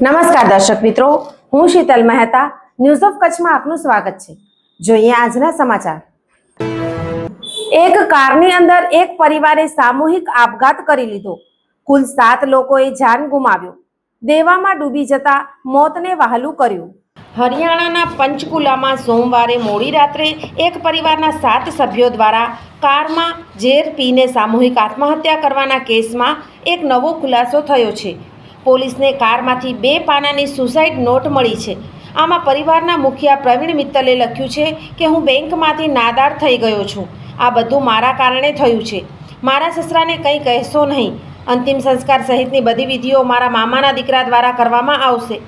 નમસ્કાર દર્શક મિત્રો, હું શીતલ મહેતા ન્યૂઝ ઓફ કચ્છમાં આપનું સ્વાગત છે. જોઈએ આજના સમાચાર. એક કારની અંદર એક પરિવારે સામૂહિક આપઘાત કરી લીધો. કુલ સાત લોકોએ જાન ગુમાવ્યો. દેવામાં ડૂબી જતા મોતને વહાલું કર્યું. હરિયાણાના પંચકુલામાં સોમવારે મોડી રાત્રે એક પરિવારના સાત સભ્યો દ્વારા કારમાં ઝેર પીને સામૂહિક આત્મહત્યા કરવાના કેસમાં એક નવો ખુલાસો થયો છે. પોલીસને કારમાંથી બે પાનાની સુસાઇડ નોટ મળી છે. આમાં પરિવારના મુખિયા પ્રવીણ મિત્તલે લખ્યું છે કે હું બેંકમાંથી નાદાર થઈ ગયો છું. આ બધું મારા કારણે થયું છે. મારા સસરાને કંઈ કહેશો નહીં. અંતિમ સંસ્કાર સહિતની બધી વિધિઓ મારા મામાના દીકરા દ્વારા કરવામાં આવશે.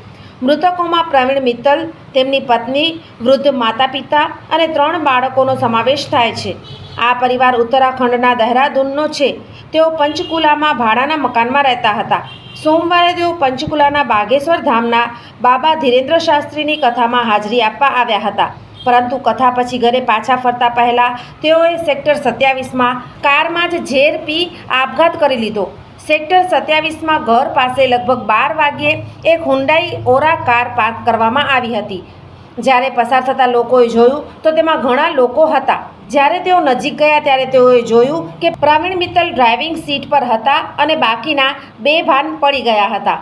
મૃતકોમાં પ્રવીણ મિત્તલ, તેમની પત્ની, વૃદ્ધ માતા પિતા અને ત્રણ બાળકોનો સમાવેશ થાય છે. આ પરિવાર ઉત્તરાખંડના દહેરાદૂનનો છે. તેઓ પંચકુલામાં ભાડાના મકાનમાં રહેતા હતા. સોમવારે તેઓ પંચકુલાના બાગેશ્વર ધામના બાબા ધીરેન્દ્ર શાસ્ત્રીની કથામાં હાજરી આપવા આવ્યા હતા. પરંતુ કથા પછી ઘરે પાછા ફરતા પહેલાં તેઓએ સેક્ટર સત્યાવીસમાં કારમાં જ ઝેર પી આપઘાત કરી લીધો. સેક્ટર સત્યાવીસમાં ઘર પાસે લગભગ બાર વાગ્યે એક હુંડાઈ ઓરા કાર પાર્ક કરવામાં આવી હતી. જ્યારે પસાર થતા લોકોએ જોયું તો તેમાં ઘણા લોકો હતા. જ્યારે તેઓ નજીક ગયા ત્યારે તેઓએ જોયું કે પ્રવીણ મિત્તલ ડ્રાઇવિંગ સીટ પર હતા અને બાકીના બે ભાન પડી ગયા હતા.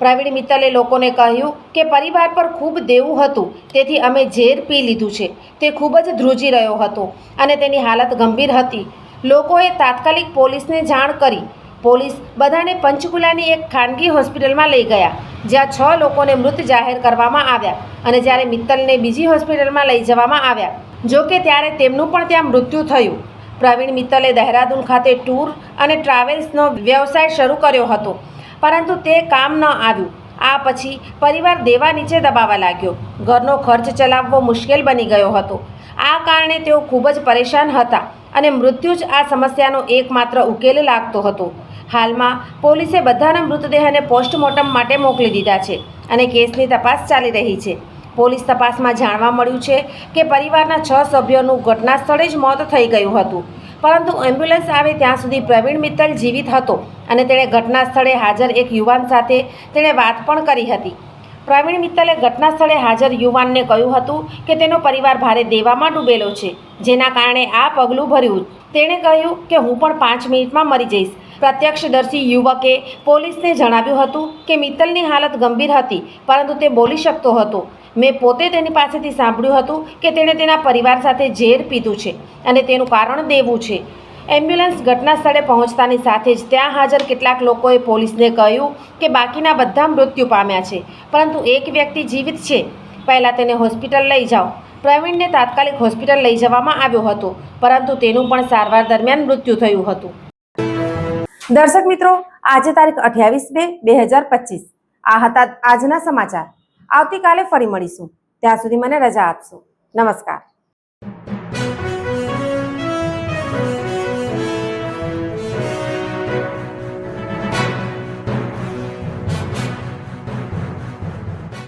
પ્રવીણ મિત્તલે લોકોને કહ્યું કે પરિવાર પર ખૂબ દેવું હતું, તેથી અમે ઝેર પી લીધું છે. તે ખૂબ જ ધ્રુજી રહ્યો હતો અને તેની હાલત ગંભીર હતી. લોકોએ તાત્કાલિક પોલીસને જાણ કરી પોલીસ બધાને પંચકુલાની એક ખાનગી હોસ્પિટલમાં લઈ ગયા, જ્યાં છ લોકોને મૃત જાહેર કરવામાં આવ્યા અને જ્યારે મિત્તલને બીજી હોસ્પિટલમાં લઈ જવામાં આવ્યા. જો કે ત્યારે તેમનું પણ ત્યાં મૃત્યુ થયું. પ્રવીણ મિત્તલે દહેરાદૂન ખાતે ટૂર અને ટ્રાવેલ્સનો વ્યવસાય શરૂ કર્યો હતો, પરંતુ તે કામ ન આવ્યું. આ પછી પરિવાર દેવા નીચે દબાવા લાગ્યો. ઘરનો ખર્ચ ચલાવવો મુશ્કેલ બની ગયો હતો. આ કારણે તેઓ ખૂબ જ પરેશાન હતા. અને મૃત્યુ જ આ સમસ્યાનો એકમાત્ર ઉકેલ લાગતો હતો. હાલમાં પોલીસે બધાના મૃતદેહને પોસ્ટમોર્ટમ માટે મોકલી દીધા છે અને કેસની તપાસ ચાલી રહી છે. પોલીસ તપાસમાં જાણવા મળ્યું છે કે પરિવારના છ સભ્યોનું ઘટના સ્થળે જ મોત થઈ ગયું હતું. પરંતુ એમ્બ્યુલન્સ આવે ત્યાં સુધી પ્રવીણ મિત્તલ જીવિત હતો અને તેણે ઘટના સ્થળે હાજર એક યુવાન સાથે તેણે વાત પણ કરી હતી. પ્રવીણ મિત્તલે ઘટના સ્થળે હાજર યુવાનને કહ્યું હતું કે તેનો પરિવાર ભારે દેવામાં ડૂબેલો છે. જેના કારણે આ પગલું ભર્યું. તેણે કહ્યું કે હું પણ પાંચ મિનિટમાં મરી જઈશ. પ્રત્યક્ષદર્શી યુવકે પોલીસને જણાવ્યું હતું કે મિત્તલની હાલત ગંભીર હતી, પરંતુ તે બોલી શકતો હતો. મેં પોતે તેની પાસેથી સાંભળ્યું હતું કે તેણે તેના પરિવાર સાથે ઝેર પીધું છે અને તેનું કારણ દેવું છે. એમ્બ્યુલન્સ ઘટના સ્થળે પહોંચતાની સાથે જ ત્યાં હાજર કેટલાક લોકોએ પોલીસને કહ્યું કે બાકીના બધા મૃત્યુ પામ્યા છે, પરંતુ એક વ્યક્તિ જીવિત છે. પહેલાં તેને હોસ્પિટલ લઈ જાઓ. પ્રવીણને તાત્કાલિક હોસ્પિટલ લઈ જવામાં આવ્યો હતો, પરંતુ તેનું પણ સારવાર દરમિયાન મૃત્યુ થયું હતું. દર્શક મિત્રો, આજે તારીખ અઠ્યાવીસ બે બે હજાર પચીસ. આ હતા આજના સમાચાર. આવતીકાલે ફરી મળીશું. ત્યાં સુધી મને રજા આપશો. નમસ્કાર.